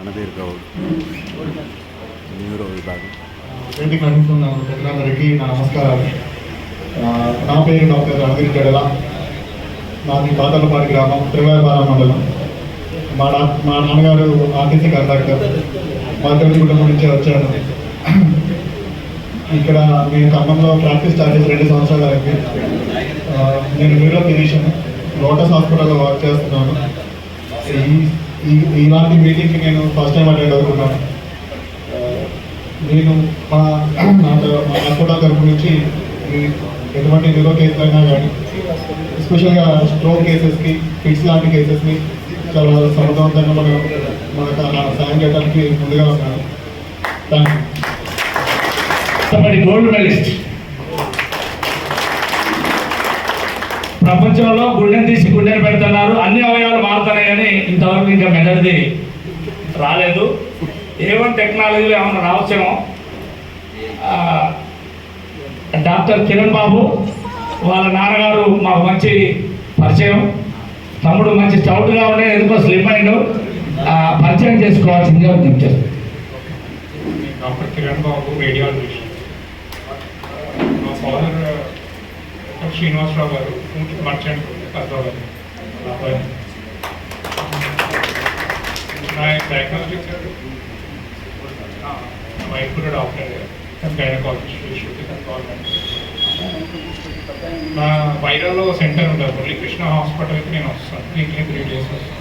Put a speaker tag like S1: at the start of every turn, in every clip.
S1: Ranbir Goud neuro విభాగం.
S2: వేదిక ప్రజలందరికీ నా నమస్కారాలు. నా పేరు డాక్టర్ రణవీర్ గడల. నాది పాతలపాటి గ్రామం త్రివాయపాలెం మండలం. మా డా మా నాన్నగారు ఆర్టీసీ కండక్టర్ మాధవి కుటుంబం నుంచి వచ్చాను. ఇక్కడ నేను ఖమ్మంలో ప్రాక్టీస్ స్టార్ట్ చేసి రెండు సంవత్సరాలు అయింది. నేను న్యూరో ఫిజిషియన్ లోటస్ హాస్పిటల్లో వర్క్ చేస్తున్నాను. ఈ- ఈ- ఇలాంటి మీటింగ్కి నేను ఫస్ట్ టైం అటెండ్ అవుతున్నాను. నేను మా నా మా హాస్పిటల్ తరపు నుంచి ఎటువంటి నిరో కేసులైనా అయినా కానీ ఎస్పెషల్గా స్ట్రోక్ కేసెస్కి ఫిట్స్ లాంటి కేసెస్ని చాలా సమర్థవంతంగా మనం మనకు సాయం చేయడానికి ముందుగా ఉన్నాను. థ్యాంక్ యూ
S3: గోల్డ్ మెడలిస్ట్ ప్రపంచంలో గుండెని తీసి గుండెని పెడుతున్నారు. అన్ని అవయవాలు మారుతున్నాయని కానీ ఇంతవరకు ఇంకా మెదడిది రాలేదు. ఏవన్ టెక్నాలజీలో ఏమైనా రావచ్చేమో? డాక్టర్ కిరణ్ బాబు వాళ్ళ నాన్నగారు మాకు మంచి పరిచయం. తమ్ముడు మంచి స్టౌట్గా ఉండే ఎందుకో స్లిమ్ అయిండు పరిచయం చేసుకోవాల్సిందిగా విజ్ఞప్తి
S4: డాక్టర్ కిరణ్ బాబు రేడియాలజీ మా ఫాదర్ శ్రీనివాసరావు గారు మర్చెంట్ పెద్దవారు అబ్బాయి నా డయాగ్నోస్టిక్ వైఫ్ కూడా డాక్టర్ గైనకాలజిస్ట్ నా వైరాలో సెంటర్ ఉంటుంది మురళీకృష్ణ హాస్పిటల్కి నేను వస్తాను వీక్లీ త్రీ డేస్ వస్తాను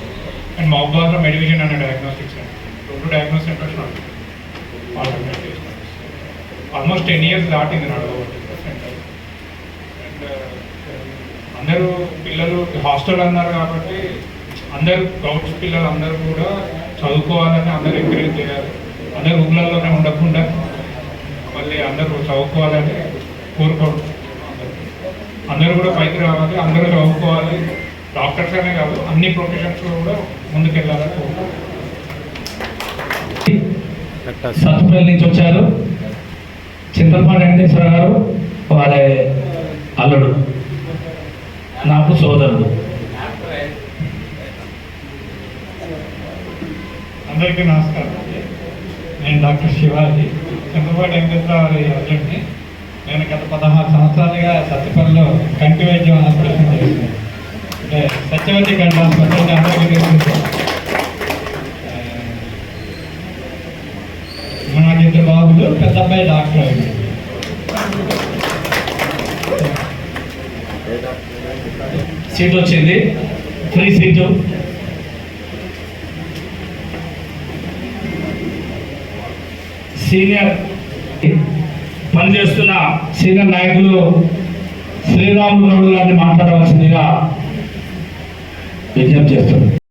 S4: అండ్ మహబాద్లో మెడివిజన్ అనే డయాగ్నోస్టిక్ సెంటర్ రెండు డయాగ్నోస్ సెంటర్స్ ఉంటాయి ఆల్మోస్ట్ టెన్ ఇయర్స్ దాటింది నాడు సెంటర్ అండ్ అందరూ పిల్లలు హాస్టల్ అన్నారు కాబట్టి అందరు గౌడ్స్ పిల్లలు అందరూ కూడా చదువుకోవాలని అందరూ ఎంకరేజ్ చేయాలి. అందరూ ఊళ్ళల్లోనే ఉండకుండా మళ్ళీ అందరూ చదువుకోవాలని కోరుకోవడం అందరూ కూడా పైకి రావాలి అందరూ చదువుకోవాలి. డాక్టర్స్ అనే కాదు అన్ని ప్రొఫెషన్స్లో కూడా ముందుకెళ్ళాలని కోరుకుంటున్నాను
S3: సత్తుపల్లి నుంచి వచ్చారు. చింతలపాటి వెంకటేశ్వర గారు వారి అల్లుడు. నాకు సోదరుడు.
S4: అందరికీ నమస్కారం. నేను డాక్టర్ శివాజీ. చంద్రబాబు వెంకటేశ్వరరావు అర్జున్ని నేను గత పదహారు సంవత్సరాలుగా సత్యపల్లిలో కంటి వైద్యం ఆపరేషన్ చేస్తున్నాను. అంటే సత్యవతి కంటి హాస్పిటల్ అందరికీ
S3: సీట్ వచ్చింది ఫ్రీ సీటు. సీనియర్ పనిచేస్తున్న సీనియర్ నాయకులు శ్రీరాములు గారిని మాట్లాడవలసిందిగా విజ్ఞప్తి చేస్తున్నారు